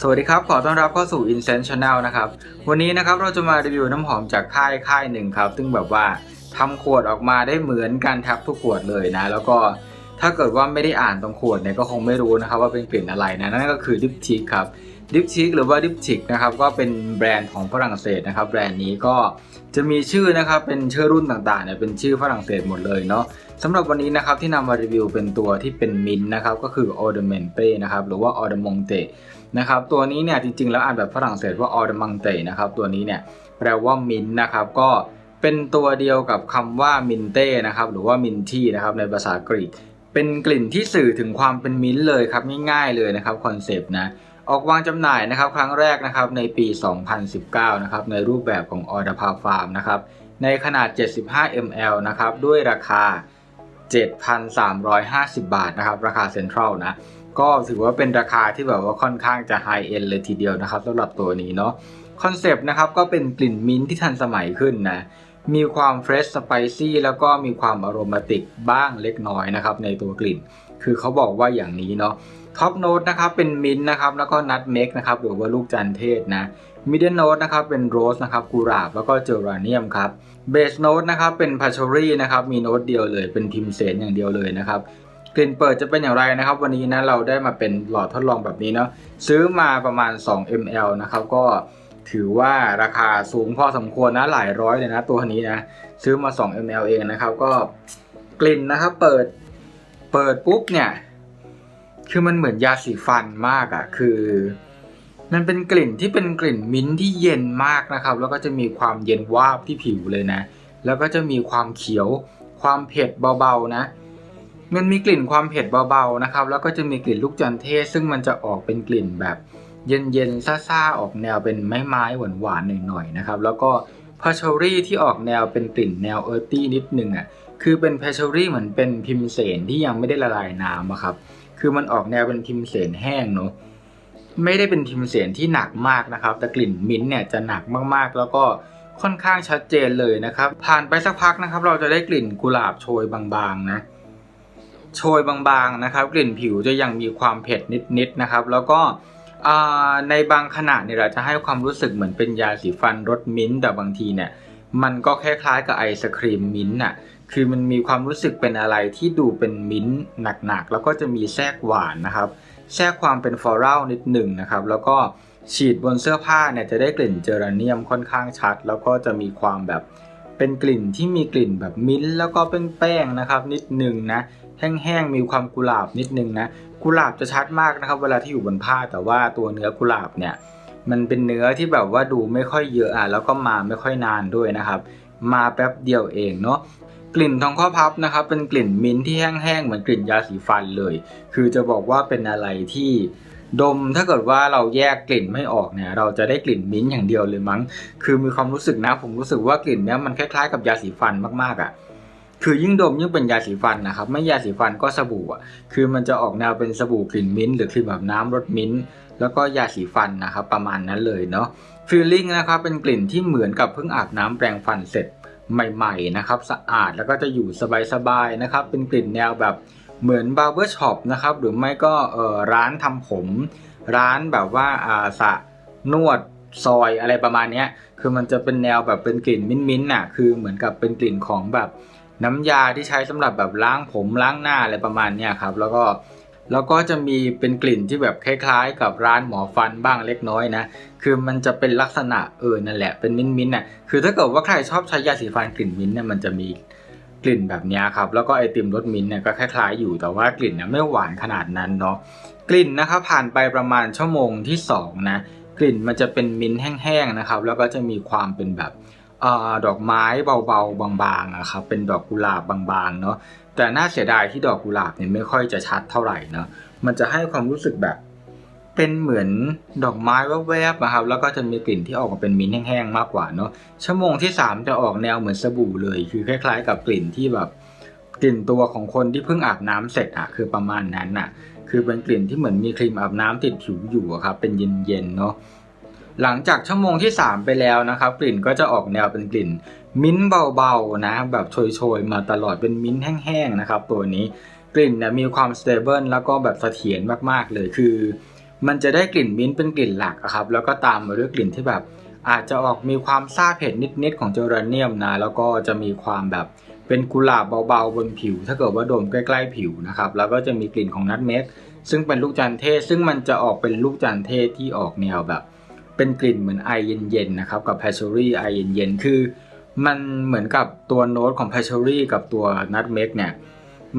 สวัสดีครับ ขอต้อนรับเข้าสู่ Incense Channel นะครับ วันนี้นะครับเราจะมารีวิวน้ำหอมจากค่ายค่ายหนึ่งครับ ซึ่งแบบว่าทำขวดออกมาได้เหมือนกันแทบทุกขวดเลยนะ แล้วก็ถ้าเกิดว่าไม่ได้อ่านตรงขวดเนี่ยก็คงไม่รู้นะครับว่าเป็นกลิ่นอะไรนะ นั่นก็คือ Diptyque ครับ Diptyque หรือว่า Diptyque นะครับก็เป็นแบรนด์ของฝรั่งเศสนะครับแบรนด์นี้ก็จะมีชื่อนะครับเป็นชื่อรุ่นต่างๆเนี่ยเป็นชื่อฝรั่งเศสหมดเลยเนาะสำหรับวันนี้นะครับที่นำมารีวิวเป็นตัวที่เป็นมินนะครับก็คือ o d e m e n t e นะครับหรือว่า o d e m o n t e นะครับตัวนี้เนี่ยจริงๆ แล้วอ่านแบบฝรั่งเศสว่า o d e m o n t e นะครับตัวนี้เนี่ยแปลว่ามินนะครับก็เป็นตัวเดียวกับคำว่ามินเต้นะครับหรือว่ามินที่นะครับในภาษากรีกเป็นกลิ่นที่สื่อถึงความเป็นมิ้นท์เลยครับง่ายๆเลยนะครับคอนเซปต์นะ ออกวางจำหน่ายนะครับครั้งแรกนะครับในปี 2019 นะครับในรูปแบบของออร์ดาพาฟาร์มนะครับในขนาด 75 ml นะครับด้วยราคา 7,350 บาทนะครับราคาเซ็นทรัลนะก็ถือว่าเป็นราคาที่แบบว่าค่อนข้างจะไฮเอ็นเลยทีเดียวนะครับสำหรับตัวนี้เนาะคอนเซปต์นะครับก็เป็นกลิ่นมิ้นท์ที่ทันสมัยขึ้นนะ มีความเฟรชสไปซี่แล้วก็มีความอโรมาติกบ้างเล็กน้อยนะครับในตัวกลิ่น คือเขาบอกว่าอย่างนี้เนาะท็อปโน้ตนะครับเป็นมิ้นท์นะครับแล้วก็นัทเมกนะครับหรือว่าลูกจันเทศนะมิดเดิลโน้ตนะครับเป็นโรสนะครับกุหลาบแล้วก็เจอราเนียมครับเบสโน้ตนะครับเป็นพาชอรี่นะครับมีโน้ตเดียวเลยเป็นพิมเสนอย่างเดียวเลยนะครับกลิ่นเปิดจะเป็นอย่างไรนะครับ วันนี้นะเราได้มาเป็นหลอดทดลองแบบนี้เนาะซื้อมาประมาณ 2 ml นะครับก็ ถือว่าราคาสูงพอสมควรนะหลายร้อยเลยนะ ตัวนี้นะ ซื้อมา 2 ml เองนะครับ ก็กลิ่นนะครับ เปิดเปิดปุ๊บเนี่ยคือมันเหมือนยาสีฟันมากอะ่ะ คือ มันเป็นกลิ่นที่เป็นกลิ่นมิ้นที่เย็นมากนะครับ แล้วก็จะมีความเย็นวาบที่ผิวเลยนะ แล้วก็จะมีความเขียว ความเผ็ดเบาๆนะ มันมีกลิ่นความเผ็ดเบาๆนะครับ แล้วก็จะมีกลิ่นลูกจันเทศ ซึ่งมันจะออกเป็นกลิ่นแบบ เย็นๆซ่าๆออกแนวเป็นไม้ไม้ๆหวานๆหน่อยๆนะครับแล้วก็พาชอรี่ที่ออกแนวเป็นกลิ่นแนวเออร์ตี้นิดนึงอะคือเป็นพาชอรี่เหมือนเป็นพิมเสนที่ยังไม่ได้ละลายน้ำอะครับคือมันออกแนวเป็นพิมเสนแห้งเนอะไม่ได้เป็นพิมเสนที่หนักมากนะครับ แต่กลิ่นมิ้นท์เนี่ยจะหนักมากๆ แล้วก็ค่อนข้างชัดเจนเลยนะครับ ผ่านไปสักพักนะครับ เราจะได้กลิ่นกุหลาบโชยบางๆนะโชยบางๆนะครับ กลิ่นผิวจะยังมีความเผ็ดนิดๆนะครับ แล้วก็ ในบางขณะเนี่ยเราจะให้ความรู้สึกเหมือนเป็นยาสีฟันรสมิ้นท์แต่บางทีเนี่ยมันก็คล้ายๆกับไอศครีมมิ้นท์น่ะคือมันมีความรู้สึกเป็นอะไรที่ดูเป็นมิ้นท์หนักๆ แล้วก็จะมีแทรกหวานนะครับแทรกความเป็นฟลอรัลนิดหนึ่งนะครับ แล้วก็ฉีดบนเสื้อผ้าเนี่ยจะได้กลิ่นเจอราเนียมค่อนข้างชัด แล้วก็จะมีความแบบ เป็นกลิ่นที่มีกลิ่นแบบมิ้นท์แล้วก็เป็นแป้งนะครับ นิดหนึ่งนะแห้งๆมีความกุหลาบนิดนึงนะกุหลาบจะชัดมากนะครับ เวลาที่อยู่บนผ้าแต่ว่าตัวเนื้อกุหลาบเนี่ยมันเป็นเนื้อที่แบบว่าดูไม่ค่อยเยอะอะแล้วก็มาไม่ค่อยนานด้วยนะครับ มาแป๊บเดียวเองเนาะกลิ่นทองข้อพับนะครับ เป็นกลิ่นมิ้นท์ที่แห้งๆเหมือนกลิ่นยาสีฟันเลย คือจะบอกว่าเป็นอะไรที่ ดมถ้าเกิดว่าเราแยกกลิ่นไม่ออกเนี่ย เราจะได้กลิ่นมิ้นท์อย่างเดียวเลยมั้ง คือมีความรู้สึกนะ ผมรู้สึกว่ากลิ่นเนี้ยมันคล้ายๆกับยาสีฟันมากๆอะคือยิ่งดมยิ่งเป็นยาสีฟันนะครับ ไม่ยาสีฟันก็สบู่อะคือมันจะออกแนวเป็นสบู่กลิ่นมิ้นท์หรือครีมแบบน้ำรสมิ้นท์แล้วก็ยาสีฟันนะครับ ประมาณนั้นเลยเนาะฟีลลิ่งนะครับเป็นกลิ่นที่เหมือนกับเพิ่งอาบน้ำแปรงฟันเสร็จใหม่ ๆ นะครับ สะอาดแล้วก็จะอยู่สบายๆนะครับ เป็นกลิ่นแนวแบบ เหมือนบาร์เบอร์ช็อปนะครับหรือไม่ก็ร้านทำผม ร้านแบบว่าอาสระนวดซอยอะไรประมาณนี้คือมันจะเป็นแนวแบบเป็นกลิ่นมิ้นท์ๆน่ะคือเหมือนกับเป็นกลิ่นของแบบน้ำยาที่ใช้สำหรับแบบล้างผมล้างหน้าอะไรประมาณนี้ครับแล้วก็แล้วก็จะมีเป็นกลิ่นที่แบบคล้ายๆ กับร้านหมอฟันบ้างเล็กน้อยนะ คือมันจะเป็นลักษณะเออนั่นแหละเป็นมิ้นมิ้นน่ะ คือถ้าเกิดว่าใครชอบใช้ยาสีฟันกลิ่นมิ้นท์เนี่ยมันจะมี กลิ่นแบบนี้ครับแล้วก็ไอติมรสมิ้นท์เนี่ยก็คล้ายๆอยู่แต่ว่ากลิ่นเนี่ยไม่หวานขนาดนั้นเนาะกลิ่นนะครับผ่านไปประมาณชั่วโมงที่สองนะกลิ่นมันจะเป็นมิ้นท์แห้งๆนะครับแล้วก็จะมีความเป็นแบบอดอกไม้เบาๆบางๆอะครับเป็นดอกกุหลาบบางๆเนาะแต่น่าเสียดายที่ดอกกุหลาบเนี่ยไม่ค่อยจะชัดเท่าไหร่เนาะมันจะให้ความรู้สึกแบบ เป็นเหมือนดอกไม้แวบๆนะครับ แล้วก็จะมีกลิ่นที่ออกมาเป็นมิ้นท์แห้งๆมากกว่าเนาะชั่วโมงที่ 3 จะออกแนวเหมือนสบู่เลย คือคล้ายๆ กับกลิ่นที่แบบกลิ่นตัวของคนที่เพิ่งอาบน้ำเสร็จอะคือประมาณนั้นอะคือเป็นกลิ่นที่เหมือนมีครีมอาบน้ำติดผิวอยู่ครับ เป็นเย็นๆเนาะหลังจากชั่วโมงที่ 3 ไปแล้วนะครับ กลิ่นก็จะออกแนวเป็นกลิ่น มิ้นเบาๆนะ แบบโชยๆ มาตลอดเป็นมิ้นท์แห้งๆนะครับ ตัวนี้กลิ่นเนี่ยมีความสเตเบิลแล้วก็แบบเสถียรมากๆเลยคือ มันจะได้กลิ่นมิ้นท์เป็นกลิ่นหลักอะครับ แล้วก็ตามมาด้วยกลิ่นที่แบบ อาจจะออกมีความซาเผ็ดนิดๆของเจอราเนียมนะ แล้วก็จะมีความแบบเป็นกุหลาบเบาๆบนผิว ถ้าเกิดว่าโดนใกล้ๆผิวนะครับ แล้วก็จะมีกลิ่นของนัทเมกซึ่งเป็นลูกจันเทศ ซึ่งมันจะออกเป็นลูกจันเทศที่ออกแนวแบบ เป็นกลิ่นเหมือนไอเย็นๆนะครับกับแพชเชอรี่ไอเย็นๆคือ มันเหมือนกับตัวโน้ตของแพชเชอรี่กับตัวนัทเมกเนี่ย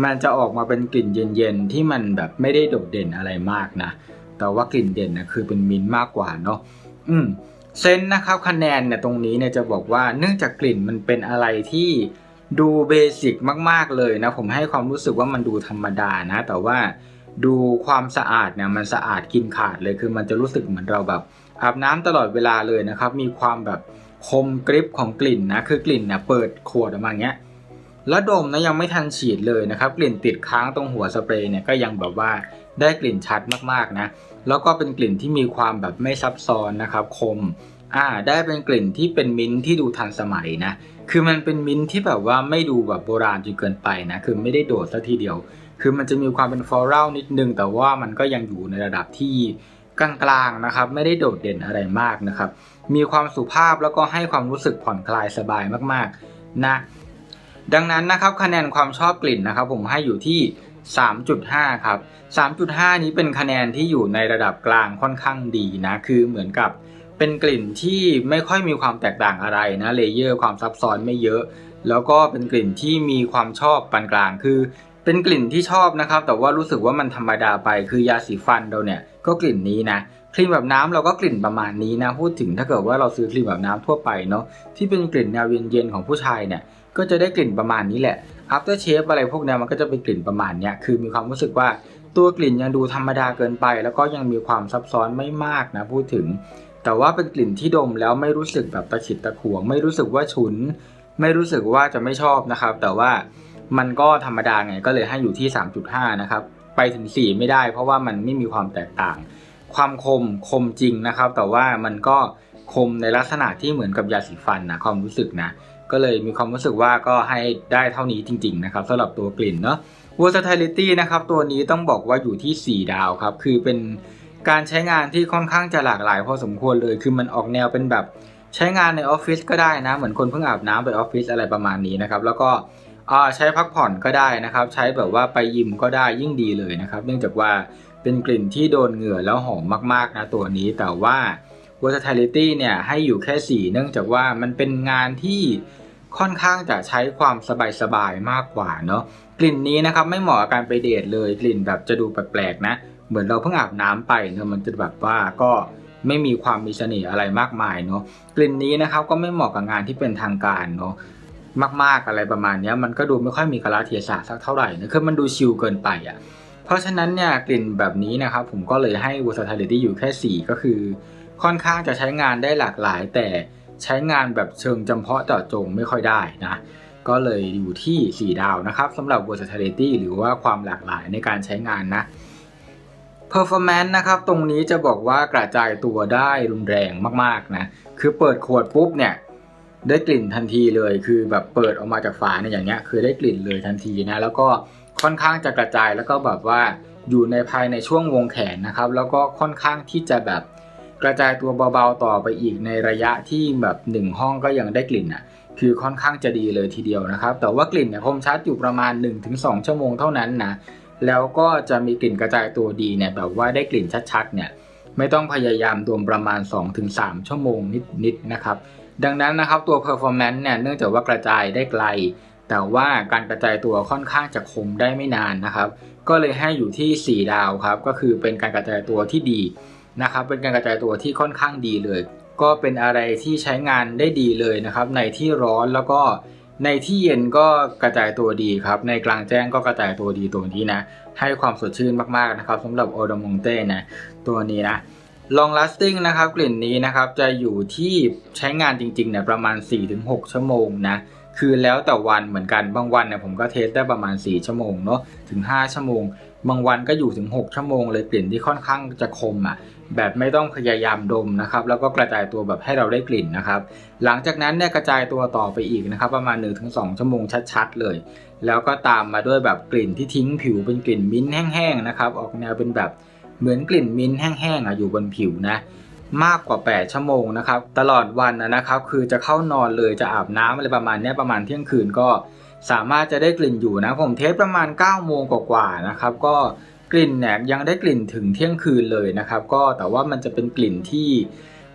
มันจะออกมาเป็นกลิ่นเย็นๆที่มันแบบไม่ได้โดดเด่นอะไรมากนะ แต่ว่ากลิ่นเด่นนะคือเป็นมิ้นมากกว่าเนาะอืมเซนนะครับคะแนนเนี่ยตรงนี้เนี่ยจะบอกว่าเนื่องจากกลิ่นมันเป็นอะไรที่ดูเบสิกมากๆเลยนะผมให้ความรู้สึกว่ามันดูธรรมดานะ แต่ว่าดูความสะอาดเนี่ยมันสะอาดกินขาดเลยคือมันจะรู้สึกเหมือนเราแบบอาบน้ำตลอดเวลาเลยนะครับ มีความแบบคมกริบของกลิ่นนะคือกลิ่นเนี่ยเปิดขวดออกมาอย่างเงี้ยแล้วดมนะยังไม่ทันฉีดเลยนะครับ กลิ่นติดค้างตรงหัวสเปรย์เนี่ยก็ยังแบบว่า ได้กลิ่นชัดมากๆนะ แล้วก็เป็นกลิ่นที่มีความแบบไม่ซับซ้อนนะครับ คม อ่า ได้เป็นกลิ่นที่เป็นมิ้นท์ที่ดูทันสมัยนะ คือมันเป็นมิ้นท์ที่แบบว่าไม่ดูแบบโบราณจนเกินไปนะ คือไม่ได้โดดซะทีเดียว คือมันจะมีความเป็นฟลอรัลนิดนึง แต่ว่ามันก็ยังอยู่ในระดับที่กลางๆนะครับ ไม่ได้โดดเด่นอะไรมากนะครับ มีความสุภาพแล้วก็ให้ความรู้สึกผ่อนคลายสบายมากๆนะ ดังนั้นนะครับคะแนนความชอบกลิ่นนะครับ ผมให้อยู่ที่ 3.5 ครับ 3.5 นี้เป็นคะแนนที่อยู่ในระดับกลางค่อนข้างดีนะ คือเหมือนกับเป็นกลิ่นที่ไม่ค่อยมีความแตกต่างอะไรนะเลเยอร์ความซับซ้อนไม่เยอะ แล้วก็เป็นกลิ่นที่มีความชอบปานกลางคือเป็นกลิ่นที่ชอบนะครับ แต่ว่ารู้สึกว่ามันธรรมดาไปคือยาสีฟันเราเนี่ยก็กลิ่นนี้นะครีมแบบน้ำเราก็กลิ่นประมาณนี้นะพูดถึงถ้าเกิดว่าเราซื้อครีมแบบน้ำทั่วไปเนาะที่เป็นกลิ่นแนวเย็นๆของผู้ชายเนี่ยก็จะได้กลิ่นประมาณนี้แหละ after shave อะไรพวกเนี้ยมันก็จะเป็นกลิ่นประมาณเนี้ยคือมีความรู้สึกว่าตัวกลิ่นยังดูธรรมดาเกินไป แล้วก็ยังมีความซับซ้อนไม่มากนะพูดถึง แต่ว่าเป็นกลิ่นที่ดมแล้วไม่รู้สึกแบบตะขิดตะขวง ไม่รู้สึกว่าฉุน ไม่รู้สึกว่าจะไม่ชอบนะครับ แต่ว่ามันก็ธรรมดาไงก็เลยให้อยู่ที่ 3.5 นะครับ ไปถึง 4 ไม่ได้ เพราะว่ามันไม่มีความแตกต่าง ความคมคมจริงนะครับ แต่ว่ามันก็คมในลักษณะที่เหมือนกับยาสีฟันนะความรู้สึกนะ ก็เลยมีความรู้สึกว่าก็ให้ได้เท่านี้จริง ๆ นะครับสำหรับตัวกลิ่นเนาะ versatility นะครับตัวนี้ต้องบอกว่าอยู่ที่ 4 ดาวครับ คือเป็นการใช้งานที่ค่อนข้างจะหลากหลายพอสมควรเลย คือมันออกแนวเป็นแบบใช้งานในออฟฟิศก็ได้นะ เหมือนคนเพิ่งอาบน้ำไปออฟฟิศอะไรประมาณนี้นะครับ แล้วก็ใช้พักผ่อนก็ได้นะครับ ใช้แบบว่าไปยิมก็ได้ยิ่งดีเลยนะครับ เนื่องจากว่าเป็นกลิ่นที่โดนเหงื่อแล้วหอมมากๆนะตัวนี้แต่ว่า versatility เนี่ยให้อยู่แค่ 4 เนื่องจากว่ามันเป็นงานที่ค่อนข้างจะใช้ความสบายๆมากกว่าเนาะกลิ่นนี้นะครับไม่เหมาะกับการไปเดทเลยกลิ่นแบบจะดูแปลกๆนะ เหมือนเราเพิ่งอาบน้ำไปเนอะมันจะแบบว่าก็ไม่มีความมีเสน่ห์อะไรมากมายเนาะกลิ่นนี้นะครับก็ไม่เหมาะกับงานที่เป็นทางการเนาะมากๆอะไรประมาณนี้มันก็ดูไม่ค่อยมีกาเทศะสักเท่าไหร่นะคือมันดูชิลเกินไปอะเพราะฉะนั้นเนี่ยกลิ่นแบบนี้นะครับผมก็เลยให้ versatility อยู่แค่ 4 ก็คือ ค่อนข้างจะใช้งานได้หลากหลาย แต่ใช้งานแบบเชิงจำเพาะเจาะจงไม่ค่อยได้นะ ก็เลยอยู่ที่ 4 ดาวนะครับสำหรับ versatility หรือว่าความหลากหลายในการใช้งานนะ performance นะครับตรงนี้จะบอกว่ากระจายตัวได้รุนแรงมากๆนะ คือเปิดขวดปุ๊บเนี่ยได้กลิ่นทันทีเลยคือแบบเปิดออกมาจากฝาเนี่ยอย่างเงี้ยคือได้กลิ่นเลยทันทีนะแล้วก็ค่อนข้างจะกระจายแล้วก็แบบว่าอยู่ในภายในช่วงวงแขนนะครับ แล้วก็ค่อนข้างที่จะแบบ กระจายตัวเบาๆต่อไปอีกในระยะที่แบบหนึ่งห้องก็ยังได้กลิ่นอะคือค่อนข้างจะดีเลยทีเดียวนะครับ แต่ว่ากลิ่นเนี่ยคมชัดอยู่ประมาณ 1-2 ชั่วโมงเท่านั้นนะแล้วก็จะมีกลิ่นกระจายตัวดีเนี่ยแบบว่าได้กลิ่นชัดๆเนี่ยไม่ต้องพยายามดมประมาณ 2-3 ชั่วโมงนิดๆนะครับดังนั้นนะครับตัว performance เนี่ยเนื่องจากว่ากระจายได้ไกล แต่ว่าการกระจายตัวค่อนข้างจะคมได้ไม่นานนะครับ ก็เลยให้อยู่ที่ 4 ดาวครับก็คือเป็นการกระจายตัวที่ดี นะครับเป็นการกระจายตัวที่ค่อนข้างดีเลย ก็เป็นอะไรที่ใช้งานได้ดีเลยนะครับ ในที่ร้อนแล้วก็ในที่เย็นก็กระจายตัวดีครับ ในกลางแจ้งก็กระจายตัวดีตัวนี้นะ ให้ความสดชื่นมากๆนะครับสำหรับโอดามงเต้นะตัวนี้นะ long lasting นะครับกลิ่นนี้นะครับจะอยู่ที่ใช้งานจริงๆเนี่ยประมาณ 4-6 ชั่วโมงนะคือแล้วแต่วันเหมือนกันบางวันเนี่ยผมก็เทสได้ประมาณ 4 ชั่วโมงเนาะถึง 5 ชั่วโมง บางวันก็อยู่ถึง 6 ชั่วโมงเลยกลิ่นที่ค่อนข้างจะคมอะ แบบไม่ต้องพยายามดมนะครับ แล้วก็กระจายตัวแบบให้เราได้กลิ่นนะครับ หลังจากนั้นเนี่ยกระจายตัวต่อไปอีกนะครับ ประมาณ 1-2 ชั่วโมงชัดๆ เลย แล้วก็ตามมาด้วยแบบกลิ่นที่ทิ้งผิวเป็นกลิ่นมิ้นท์แห้งๆนะครับ ออกแนวเป็นแบบเหมือนกลิ่นมิ้นท์แห้งๆอะอยู่บนผิวนะมากกว่า 8 ชั่วโมงนะครับ ตลอดวันนะครับ คือจะเข้านอนเลยจะอาบน้ำอะไรประมาณนี้ประมาณเที่ยงคืนก็สามารถจะได้กลิ่นอยู่นะ ผมเทสประมาณ9โมงกว่าๆนะครับ ก็ กลิ่นเนี่ยยังได้กลิ่นถึงเที่ยงคืนเลยนะครับ ก็แต่ว่ามันจะเป็นกลิ่นที่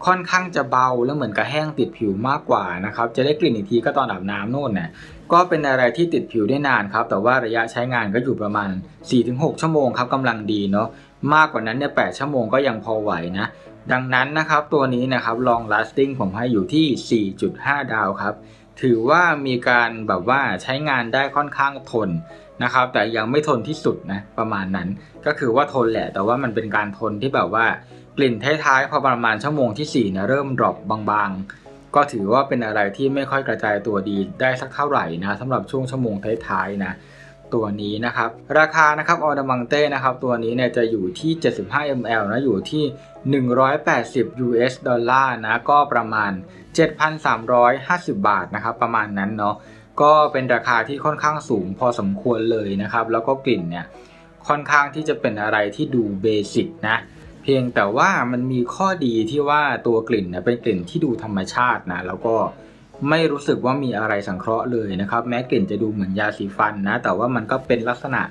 ค่อนข้างจะเบาแล้วเหมือนกับแห้งติดผิวมากกว่านะครับ จะได้กลิ่นอีกทีก็ตอนอาบน้ำโน่นเนี่ยก็เป็นอะไรที่ติดผิวได้นานครับ แต่ว่าระยะใช้งานก็อยู่ประมาณ 4-6 ชั่วโมงครับกำลังดีเนาะมากกว่านั้นเนี่ย 8 ชั่วโมงก็ยังพอไหวนะ ดังนั้นนะครับตัวนี้นะครับ long lasting ผมให้อยู่ที่ 4.5 ดาวครับ ถือว่ามีการแบบว่าใช้งานได้ค่อนข้างทนนะครับ แต่ยังไม่ทนที่สุดนะประมาณนั้น ก็คือว่าทนแหละ แต่ว่ามันเป็นการทนที่แบบว่ากลิ่นท้ายๆพอประมาณชั่วโมงที่4นะเริ่มดรอปบางๆ ก็ถือว่าเป็นอะไรที่ไม่ค่อยกระจายตัวดีได้สักเท่าไหร่นะสำหรับช่วงชั่วโมงท้ายๆนะ ตัวนี้นะครับ ราคานะครับออดมังเต้นะครับตัวนี้เนี่ยจะอยู่ที่ 75 ml นะอยู่ที่ 180 US ดอลลาร์นะก็ประมาณ 7,350 บาทนะครับประมาณนั้นเนาะก็เป็นราคาที่ค่อนข้างสูงพอสมควรเลยนะครับ แล้วก็กลิ่นเนี่ยค่อนข้างที่จะเป็นอะไรที่ดูเบสิกนะเพียงแต่ว่ามันมีข้อดีที่ว่าตัวกลิ่นเนี่ยเป็นกลิ่นที่ดูธรรมชาตินะแล้วก็ ไม่รู้สึกว่ามีอะไรสังเคราะห์เลยนะครับ แม้กลิ่นจะดูเหมือนยาสีฟันนะ แต่ว่ามันก็เป็นลักษณะ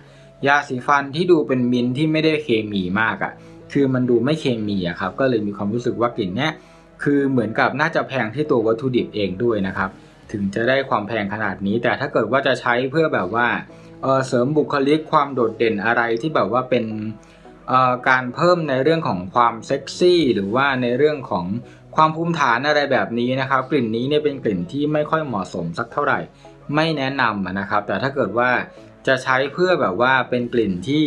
ยาสีฟันที่ดูเป็นมินที่ไม่ได้เคมีมากอะ่ะ คือมันดูไม่เคมีอะครับ ก็เลยมีความรู้สึกว่ากลิ่นเนี้ยคือเหมือนกับน่าจะแพงที่ตัววัตถุดิบเองด้วยนะครับ ถึงจะได้ความแพงขนาดนี้ แต่ถ้าเกิดว่าจะใช้เพื่อแบบว่าเเสริมบุคลิกความโดดเด่นอะไรที่แบบว่าเป็นการเพิ่มในเรื่องของความเซ็กซี่หรือว่าในเรื่องของ ความภูมิฐานอะไรแบบนี้นะครับ กลิ่นนี้เนี่ยเป็นกลิ่นที่ไม่ค่อยเหมาะสมสักเท่าไหร่ ไม่แนะนำนะครับ แต่ถ้าเกิดว่าจะใช้เพื่อแบบว่าเป็นกลิ่นที่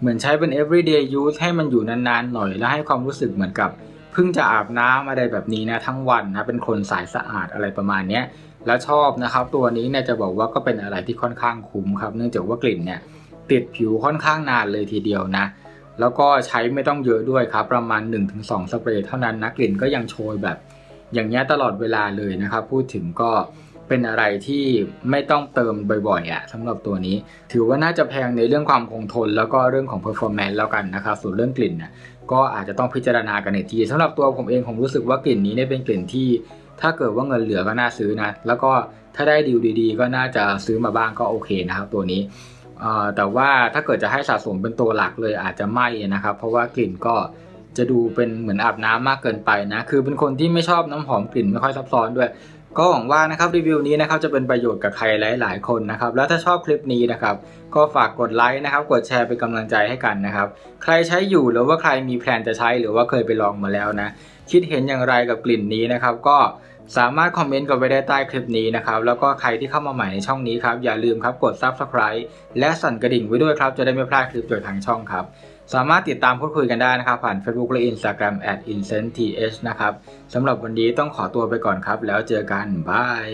เหมือนใช้เป็น everyday use ให้มันอยู่นานๆหน่อย แล้วให้ความรู้สึกเหมือนกับเพิ่งจะอาบน้ำอะไรแบบนี้นะทั้งวันนะเป็นคนสายสะอาดอะไรประมาณเนี้ยแล้วชอบนะครับ ตัวนี้เนี่ยจะบอกว่าก็เป็นอะไรที่ค่อนข้างคุ้มครับ เนื่องจากว่ากลิ่นเนี่ยติดผิวค่อนข้างนานเลยทีเดียวนะ แล้วก็ใช้ไม่ต้องเยอะด้วยครับ ประมาณ 1-2 สเปรย์เท่านั้นนะกลิ่นก็ยังโชยแบบอย่างเงี้ตลอดเวลาเลยนะครับ พูดถึงก็เป็นอะไรที่ไม่ต้องเติมบ่อยๆอะสำหรับตัวนี้ ถือว่าน่าจะแพงในเรื่องความคงทน แล้วก็เรื่องของ performance แล้วกันนะครับส่วนเรื่องกลิ่นเนี่ยก็อาจจะต้องพิจารณากันอีกทีสำหรับตัวผมเองผมรู้สึกว่ากลิ่นนี้เนี่ยเป็นกลิ่นที่ ถ้าเกิดว่าเงินเหลือก็น่าซื้อนะ แล้วก็ถ้าได้ดีลดีๆ ก็น่าจะซื้อมาบ้างก็โอเคนะครับตัวนี้ แต่ว่าถ้าเกิดจะให้สะสมเป็นตัวหลักเลยอาจจะไม่นะครับ เพราะว่ากลิ่นก็จะดูเป็นเหมือนอาบน้ำมากเกินไปนะ คือเป็นคนที่ไม่ชอบน้ำหอมกลิ่นไม่ค่อยซับซ้อนด้วย ก็หวังว่านะครับรีวิวนี้นะครับจะเป็นประโยชน์กับใครหลาย ๆ คนนะครับ แล้วถ้าชอบคลิปนี้นะครับ ก็ฝากกดไลค์นะครับ กดแชร์เป็นกำลังใจให้กันนะครับ ใครใช้อยู่หรือว่าใครมีแพลนจะใช้หรือว่าเคยไปลองมาแล้วนะ คิดเห็นอย่างไรกับกลิ่นนี้นะครับ ก็ สามารถคอมเมนต์กันไว้ได้ใต้คลิปนี้นะครับ แล้วก็ใครที่เข้ามาใหม่ในช่องนี้ครับ อย่าลืมครับกด Subscribe และสั่นกระดิ่งไว้ด้วยครับ จะได้ไม่พลาดคลิปจากทางช่องครับ สามารถติดตามพูดคุยกันได้นะครับ ผ่าน Facebook และ Instagram @incentth นะครับสำหรับวันนี้ต้องขอตัวไปก่อนครับ แล้วเจอกันบาย